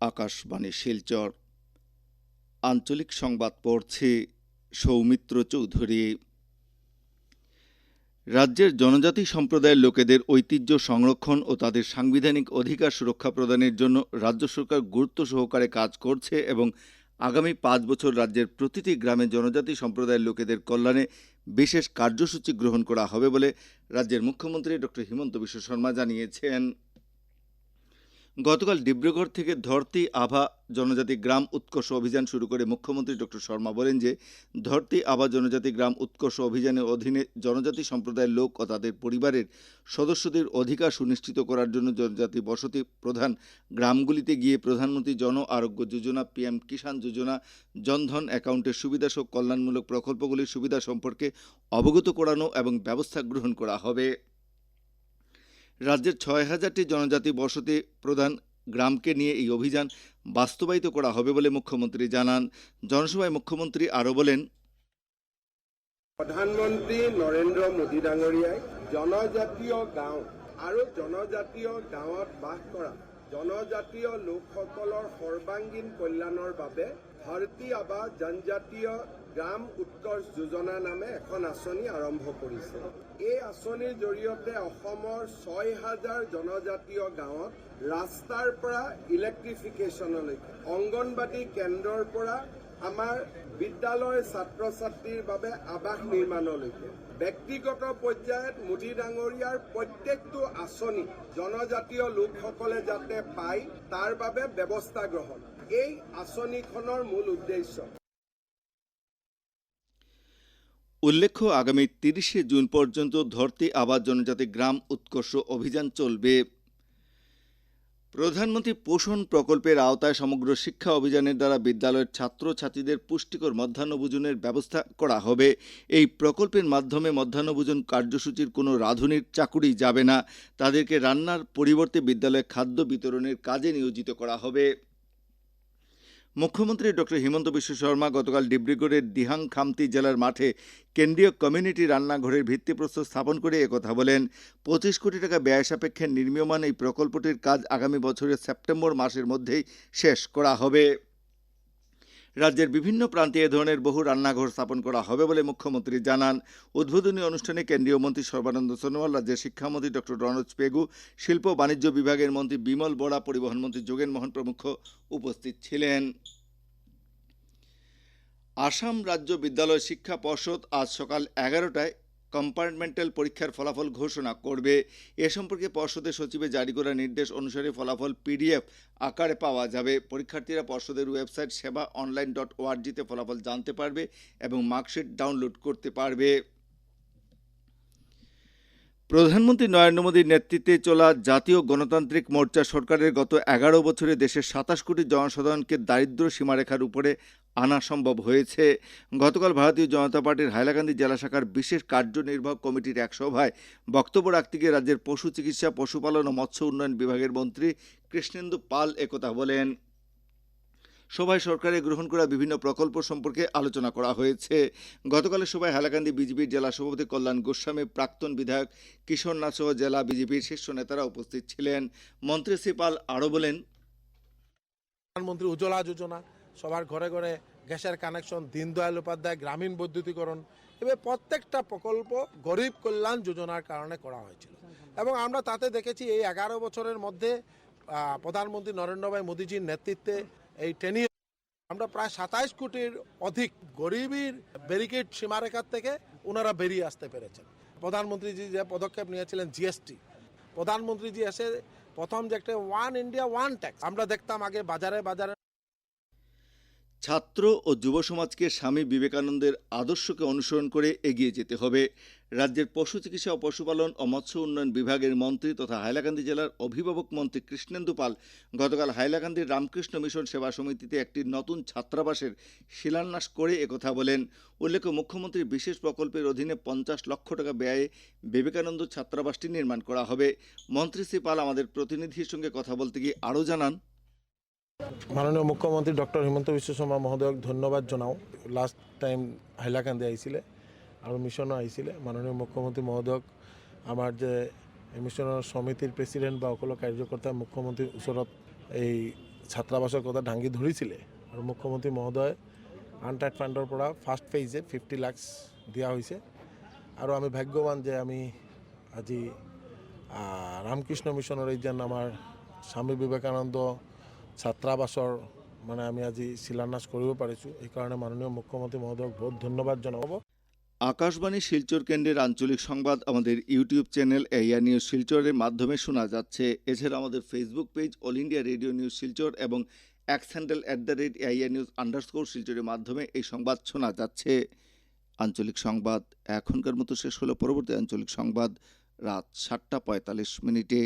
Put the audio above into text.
আকাশবাণী শিলচর। আঞ্চলিক সংবাদ পড়ছে সৌমিত্র চৌধুরী। রাজ্যের জনজাতি সম্প্রদায়ের লোকেদের ঐতিহ্য সংরক্ষণ ও তাদের সাংবিধানিক অধিকার সুরক্ষা প্রদানের জন্য রাজ্য সরকার গুরুত্ব সহকারে কাজ করছে এবং আগামী পাঁচ বছর রাজ্যের প্রতিটি গ্রামে জনজাতি সম্প্রদায়ের লোকেদের কল্যাণে বিশেষ কার্যসূচি গ্রহণ করা হবে বলে রাজ্যের মুখ্যমন্ত্রী ডক্টর হিমন্ত বিশ্ব শর্মা জানিয়েছেন। গতকাল ডিব্রুগড় থেকে ধরতি আভা জনজাতি গ্রাম উৎকর্ষ অভিযান শুরু করে মুখ্যমন্ত্রী ডক্টর শর্মা বলেন যে, ধরতি আভা জনজাতি গ্রাম উৎকর্ষ অভিযানের অধীনে জনজাতি সম্প্রদায়ের লোক ও তাদের পরিবারের সদস্যদের অধিকার সুনিশ্চিত করার জন্য জনজাতি বসতি প্রধান গ্রামগুলিতে গিয়ে প্রধানমন্ত্রী জন আরোগ্য যোজনা, পিএম কিষাণ যোজনা, জনধন অ্যাকাউন্টের সুবিধা সহ কল্যাণমূলক প্রকল্পগুলির সুবিধা সম্পর্কে অবগত করানো এবং ব্যবস্থা গ্রহণ করা হবে। রাজ্যের ছয় হাজারটি জনজাতি বসতি প্রধান গ্রামকে নিয়ে এই অভিযান বাস্তবায়িত করা হবে বলে মুখ্যমন্ত্রী জানান। জনসভায় মুখ্যমন্ত্রী আরও বলেন প্ৰধানমন্ত্ৰী নৰেন্দ্ৰ মোদী ডাঙৰীয়াই জনজাতীয় গাঁও আৰু জনজাতীয় গাঁৱত বাস কৰা জনজাতীয় লোকসকলৰ সৰ্বাংগীন কল্যাণৰ বাবে ধৰতী আবা জনজাতীয় গ্ৰাম উৎকৰ্ষ যোজনা নামে এখন আঁচনি আৰম্ভ কৰিছে। এই আঁচনিৰ জৰিয়তে অসমৰ ছয় হাজাৰ জনজাতীয় গাঁৱত ৰাস্তাৰ পৰা ইলেক্ট্ৰিফিকেশ্যনলৈকে অংগনবাদী কেন্দ্ৰৰ পৰা আমাৰ বিদ্যালয় ছাত্ৰ ছাত্ৰীৰ বাবে আৱাস নিৰ্মাণলৈকে, ব্যক্তিগত পৰ্যায়ত মোদী ডাঙৰীয়াৰ প্ৰত্যেকটো আঁচনি জনজাতীয় লোকসকলে যাতে পায়, তাৰ বাবে ব্যৱস্থা গ্ৰহণ। এই আঁচনিখনৰ মূল উদ্দেশ্য উল্লেখ্য, আগামী তিরিশে জুন পর্যন্ত ধরতি আবাস জনজাতি গ্রাম উৎকর্ষ অভিযান চলবে। প্রধানমন্ত্রী পোষণ প্রকল্পের আওতায় সমগ্র শিক্ষা অভিযানের দ্বারা বিদ্যালয়ের ছাত্র ছাত্রীদের পুষ্টিকর মধ্যাহ্নভোজনের ব্যবস্থা করা হবে। এই প্রকল্পের মাধ্যমে মধ্যাহ্নভোজন কার্যসূচির কোনো রাঁধুনির চাকুরি যাবে না। তাদেরকে রান্নার পরিবর্তে বিদ্যালয়ে খাদ্য বিতরণের কাজে নিয়োজিত করা হবে। মুখ্যমন্ত্রী ডক্টর হিমন্ত বিশ্ব শর্মা গতকাল ডিব্রুগড়ের দিহাং খামতি জেলার মাঠে কেন্দ্রীয় কমিউনিটি রান্নাঘরের ভিত্তিপ্রস্তর স্থাপন করে একথা বলেন, পঁচিশ কোটি টাকা ব্যয় সাপেক্ষে নির্মীয়মান এই প্রকল্পটির কাজ আগামী বছরের সেপ্টেম্বর মাসের মধ্যেই শেষ করা হবে। রাজ্যের বিভিন্ন প্রান্তে এ ধরনের বহু রান্নাঘর স্থাপন করা হবে বলে মুখ্যমন্ত্রী জানান। উদ্বোধনী অনুষ্ঠানে কেন্দ্রীয় মন্ত্রী সর্বানন্দ সোনোয়াল, রাজ্যের শিক্ষামন্ত্রী ডক্টর রনোজ পেগু, শিল্প বাণিজ্য বিভাগের মন্ত্রী বিমল বড়া পরিবহন মন্ত্রী যোগেন মোহন প্রমুখ উপস্থিত ছিলেন। আসাম রাজ্য বিদ্যালয় শিক্ষা পর্ষদ আজ সকাল এগারোটায় কম্পার্টমেন্টাল পরীক্ষার ফলাফল ঘোষণা করবে। এ সম্পর্কে পর্ষদের সচিবে জারি করা নির্দেশ অনুসারে ফলাফল পিডিএফ আকারে পাওয়া যাবে। পরীক্ষার্থীরা পর্ষদের ওয়েবসাইট সেবা অনলাইন ডট ওআরজিতে ফলাফল জানতে পারবে এবং মার্কশিট ডাউনলোড করতে পারবে। প্রধানমন্ত্রী নরেন্দ্র মোদীর নেতৃত্বে চলা জাতীয় গণতান্ত্রিক মোর্চা সরকারের গত এগারো বছরে দেশের সাতাশ কোটি জনসাধারণকে দারিদ্র সীমারেখার উপরে আনা সম্ভব হয়েছে। গতকাল ভারতীয় জনতা পার্টির হাইলাকান্দি জেলা শাখার বিশেষ কার্যনির্বাহক কমিটির এক সভায় বক্তব্য রাখতে গিয়ে রাজ্যের পশু চিকিৎসা, পশুপালন ও মৎস্য উন্নয়ন বিভাগের মন্ত্রী কৃষ্ণেন্দু পাল একথা বলেন। সভায় সরকারের গ্রহণ করা বিভিন্ন প্রকল্প সম্পর্কে আলোচনা করা হয়েছে। গতকালের সভায় হাইলাকান্দি বিজেপির জেলা সভাপতি কল্যাণ গোস্বামী, প্রাক্তন বিধায়ক কিশোর নাথ সহ জেলা বিজেপির শীর্ষ নেতারা উপস্থিত ছিলেন। মন্ত্রী শ্রী পাল আরও বলেন, প্রধানমন্ত্রী উজ্জ্বলা যোজনা সবার ঘরে ঘরে গ্যাসের কানেকশন দীনদয়াল উপাধ্যায়, গ্রামীণ বৈদ্যুতিকরণ এবার প্রত্যেকটা প্রকল্প গরিব কল্যাণ যোজনার কারণে করা হয়েছিল। এবং আমরা তাতে দেখেছি এই এগারো বছরের মধ্যে প্রধানমন্ত্রী নরেন্দ্র ভাই মোদীজির নেতৃত্বে এই টেনি আমরা প্রায় সাতাইশ কোটির অধিক গরিবীর ব্যারিকেড সীমারেখার থেকে ওনারা বেরিয়ে আসতে পেরেছেন। প্রধানমন্ত্রীজি যে পদক্ষেপ নিয়েছিলেন জিএসটি প্রধানমন্ত্রীজি এসে প্রথম যে একটা ওয়ান ইন্ডিয়া ওয়ান ট্যাক্স আমরা দেখতাম আগে বাজারে বাজারে ছাত্র ও যুব সমাজকে স্বামী বিবেকানন্দের আদর্শকে অনুসরণ করে এগিয়ে যেতে হবে। রাজ্যের পশু চিকিৎসা ও পশুপালন ও মৎস্য উন্নয়ন বিভাগের মন্ত্রী তথা হাইলাকান্দি জেলার অভিভাবক মন্ত্রী কৃষ্ণেন্দু পাল গতকাল হাইলাকান্দির রামকৃষ্ণ মিশন সেবা সমিতিতে একটি নতুন ছাত্রাবাসের শিলান্যাস করে একথা বলেন। উল্লেখ্য মুখ্যমন্ত্রীর বিশেষ প্রকল্পের অধীনে পঞ্চাশ লক্ষ টাকা ব্যয়ে বিবেকানন্দ ছাত্রাবাসটি নির্মাণ করা হবে। মন্ত্রী শ্রী পাল আমাদের প্রতিনিধির সঙ্গে কথা বলতে গিয়ে আরও জানান মাননীয় মুখ্যমন্ত্ৰী ডক্টৰ হিমন্ত বিশ্ব শৰ্মা মহোদয়ক ধন্যবাদ জনাওঁ। লাষ্ট টাইম হাইলাকান্দি আহিছিলে আৰু মিছনো আহিছিলে। মাননীয় মুখ্যমন্ত্ৰী মহোদয়ক আমাৰ যে মিছনৰ সমিতিৰ প্ৰেচিডেণ্ট বা সকলো কাৰ্যকৰ্তা মুখ্যমন্ত্ৰীৰ ওচৰত এই ছাত্ৰাবাসৰ কথা দাঙি ধৰিছিলে। আৰু মুখ্যমন্ত্ৰী মহোদয় আনটাইড ফাণ্ডৰ পৰা ফাৰ্ষ্ট ফেজে ফিফটি লাক্স দিয়া হৈছে। আৰু আমি ভাগ্যৱান যে আমি আজি ৰামকৃষ্ণ মিছনৰ এই যেন আমাৰ স্বামী বিবেকানন্দ ছাত্ৰাবাসৰ মানে আমি আজি শিলান্যাস কৰিব পাৰিছোঁ। সেইকাৰণে মাননীয় মুখ্যমন্ত্ৰী মহোদয়ক বহুত ধন্যবাদ জনাব। আকাশবাণী শিলচর কেন্দ্রের আঞ্চলিক সংবাদ আমাদের ইউটিউব চ্যানেল এরিয়া নিউজ শিলচরের মাধ্যমে শোনা যাচ্ছে। এছাড়া আমাদের Facebook page All India Radio news Silchar এবং X handle at the rate area news underscore শিলচরের মাধ্যমে এই সংবাদ শোনা যাচ্ছে। আঞ্চলিক সংবাদ এখনকার মতো শেষ হলো। পরবর্তী আঞ্চলিক সংবাদ রাত সাতটা পঁয়তাল্লিশ মিনিটে।